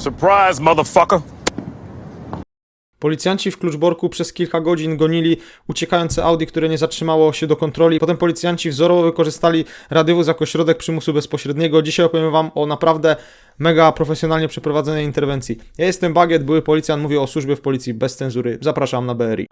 Surprise, motherfucker. Policjanci w Kluczborku przez kilka godzin gonili uciekające Audi, które nie zatrzymało się do kontroli. Potem policjanci wzorowo wykorzystali radiowóz jako środek przymusu bezpośredniego. Dzisiaj opowiem Wam o naprawdę mega profesjonalnie przeprowadzonej interwencji. Ja jestem Bagiet, były policjant, mówię o służbie w policji bez cenzury. Zapraszam na BRI.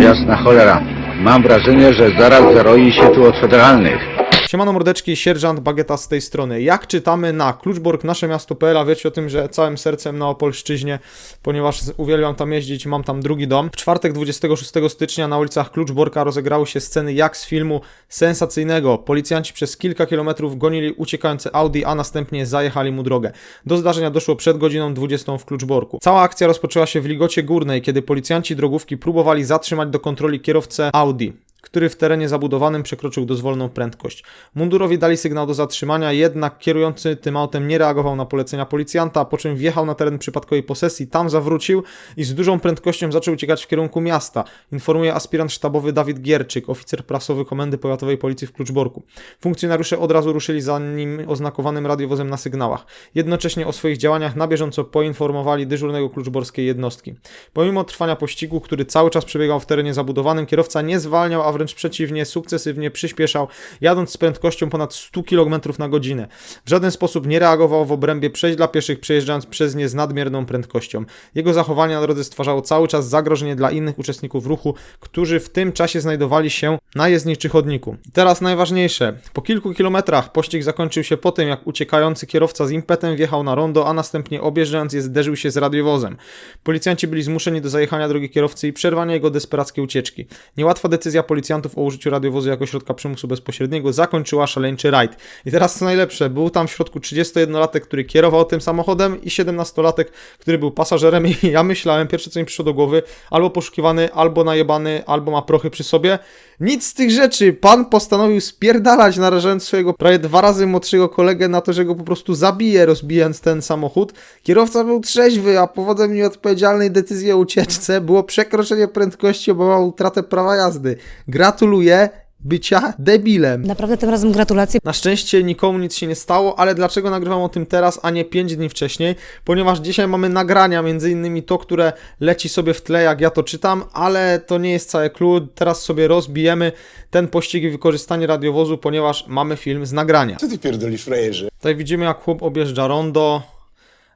Jasna cholera. Mam wrażenie, że zaraz zaroi się tu od federalnych. Siemano mordeczki, sierżant Bagieta z tej strony. Jak czytamy na Kluczbork, nasze miasto.pl, a wiecie o tym, że całym sercem na Opolszczyźnie, ponieważ uwielbiam tam jeździć, mam tam drugi dom. W czwartek 26 stycznia na ulicach Kluczborka rozegrały się sceny jak z filmu sensacyjnego. Policjanci przez kilka kilometrów gonili uciekające Audi, a następnie zajechali mu drogę. Do zdarzenia doszło przed godziną 20 w Kluczborku. Cała akcja rozpoczęła się w Ligocie Górnej, kiedy policjanci drogówki próbowali zatrzymać do kontroli kierowcę Audi który w terenie zabudowanym przekroczył dozwoloną prędkość. Mundurowi dali sygnał do zatrzymania, jednak kierujący tym autem nie reagował na polecenia policjanta, po czym wjechał na teren przypadkowej posesji, tam zawrócił i z dużą prędkością zaczął uciekać w kierunku miasta, informuje aspirant sztabowy Dawid Gierczyk, oficer prasowy Komendy Powiatowej Policji w Kluczborku. Funkcjonariusze od razu ruszyli za nim oznakowanym radiowozem na sygnałach. Jednocześnie o swoich działaniach na bieżąco poinformowali dyżurnego kluczborskiej jednostki. Pomimo trwania pościgu, który cały czas przebiegał w terenie zabudowanym, kierowca nie zwalniał, a wręcz przeciwnie, sukcesywnie przyspieszał, jadąc z prędkością ponad 100 km na godzinę. W żaden sposób nie reagował w obrębie przejść dla pieszych, przejeżdżając przez nie z nadmierną prędkością. Jego zachowanie na drodze stwarzało cały czas zagrożenie dla innych uczestników ruchu, którzy w tym czasie znajdowali się na jezdni czy chodniku. I teraz najważniejsze. Po kilku kilometrach pościg zakończył się po tym, jak uciekający kierowca z impetem wjechał na rondo, a następnie objeżdżając je zderzył się z radiowozem. Policjanci byli zmuszeni do zajechania drogi kierowcy i przerwania jego desperackiej ucieczki. Niełatwa decyzja policjantów o użyciu radiowozu jako środka przymusu bezpośredniego zakończyła szaleńczy rajd. I teraz co najlepsze, był tam w środku 31-latek, który kierował tym samochodem i 17-latek, który był pasażerem i ja myślałem, pierwsze co mi przyszło do głowy, albo poszukiwany, albo najebany, albo ma prochy przy sobie. Nic z tych rzeczy. Pan postanowił spierdalać, narażając swojego prawie dwa razy młodszego kolegę na to, że go po prostu zabije, rozbijając ten samochód. Kierowca był trzeźwy, a powodem nieodpowiedzialnej decyzji o ucieczce było przekroczenie prędkości, obawa utratę prawa jazdy. Gratuluję bycia debilem. Naprawdę tym razem gratulacje. Na szczęście nikomu nic się nie stało, ale dlaczego nagrywam o tym teraz, a nie 5 dni wcześniej? Ponieważ dzisiaj mamy nagrania, między innymi to, które leci sobie w tle, jak ja to czytam, ale to nie jest cały clue. Teraz sobie rozbijemy ten pościg i wykorzystanie radiowozu, ponieważ mamy film z nagrania. Co ty pierdolisz, frajerze? Tutaj widzimy, jak chłop objeżdża rondo,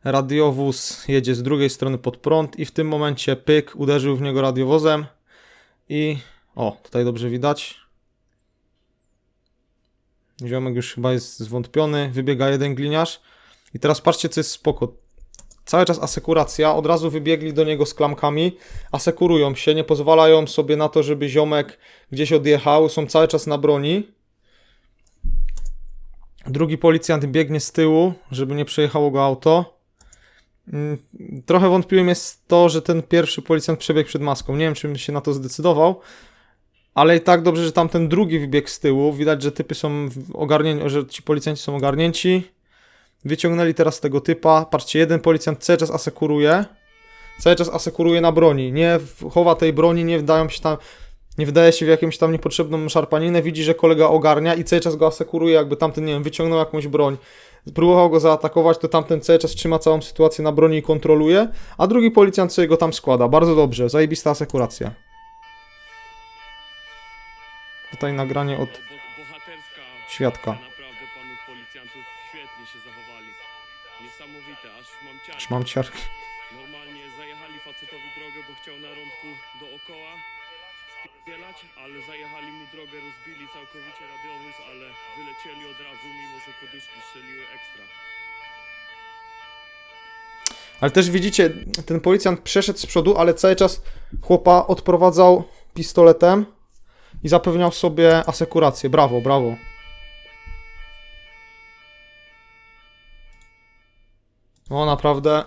radiowóz jedzie z drugiej strony pod prąd i w tym momencie pyk uderzył w niego radiowozem i o, tutaj dobrze widać. Ziomek już chyba jest zwątpiony, wybiega jeden gliniarz i teraz patrzcie, co jest spoko. Cały czas asekuracja, od razu wybiegli do niego z klamkami, asekurują się, nie pozwalają sobie na to, żeby ziomek gdzieś odjechał, są cały czas na broni. Drugi policjant biegnie z tyłu, żeby nie przejechało go auto. Mm, Trochę wątpliwym jest to, że ten pierwszy policjant przebiegł przed maską. Nie wiem, czym się na to zdecydował, ale i tak dobrze, że tamten drugi wybiegł z tyłu. Widać, że typy są ogarnięci, że ci policjanci są ogarnięci. Wyciągnęli teraz tego typa. Patrzcie, jeden policjant cały czas asekuruje. Cały czas asekuruje na broni. Nie chowa tej broni, nie wdają się tam. Nie wydaje się w jakąś tam niepotrzebną szarpaninę. Widzi, że kolega ogarnia i cały czas go asekuruje, jakby tamten, nie wiem, wyciągnął jakąś broń. Próbował go zaatakować, to tamten cały czas trzyma całą sytuację na broni i kontroluje, a drugi policjant sobie go tam składa. Bardzo dobrze, zajebista asekuracja. Tutaj nagranie od bohaterska świadka. Naprawdę panów policjantów świetnie się zachowali. Niesamowite, aż mam ciarki. Aż mam ciarki. Normalnie zajechali facetowi drogę, bo chciał na rądku dookoła ale zajechali mu drogę, rozbili całkowicie radiowóz, ale wylecieli od razu, mimo że poduszki strzeliły ekstra. Ale też widzicie, ten policjant przeszedł z przodu, ale cały czas chłopa odprowadzał pistoletem i zapewniał sobie asekurację. Brawo, brawo. O, naprawdę.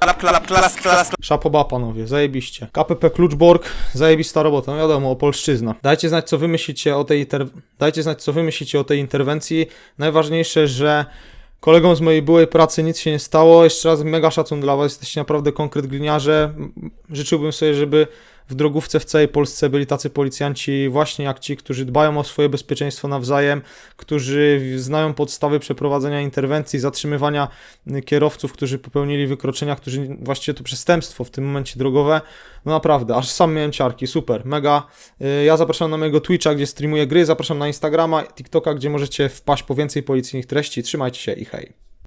Szapoba, panowie, zajebiście. KPP Kluczborg, zajebista robota, no wiadomo, Opolszczyzna. Dajcie znać, co wy myślicie o tej, inter... Dajcie znać, co wy myślicie o tej interwencji. Najważniejsze, że kolegom z mojej byłej pracy nic się nie stało. Jeszcze raz mega szacun dla was, jesteście naprawdę konkret gliniarze. Życzyłbym sobie, żeby w drogówce w całej Polsce byli tacy policjanci właśnie jak ci, którzy dbają o swoje bezpieczeństwo nawzajem, którzy znają podstawy przeprowadzenia interwencji, zatrzymywania y, kierowców, którzy popełnili wykroczenia, którzy właściwie to przestępstwo w tym momencie drogowe. No naprawdę, aż sam miałem ciarki, super, mega. Y, Ja zapraszam na mojego Twitcha, gdzie streamuję gry, zapraszam na Instagrama, TikToka, gdzie możecie wpaść po więcej policyjnych treści. Trzymajcie się i hej.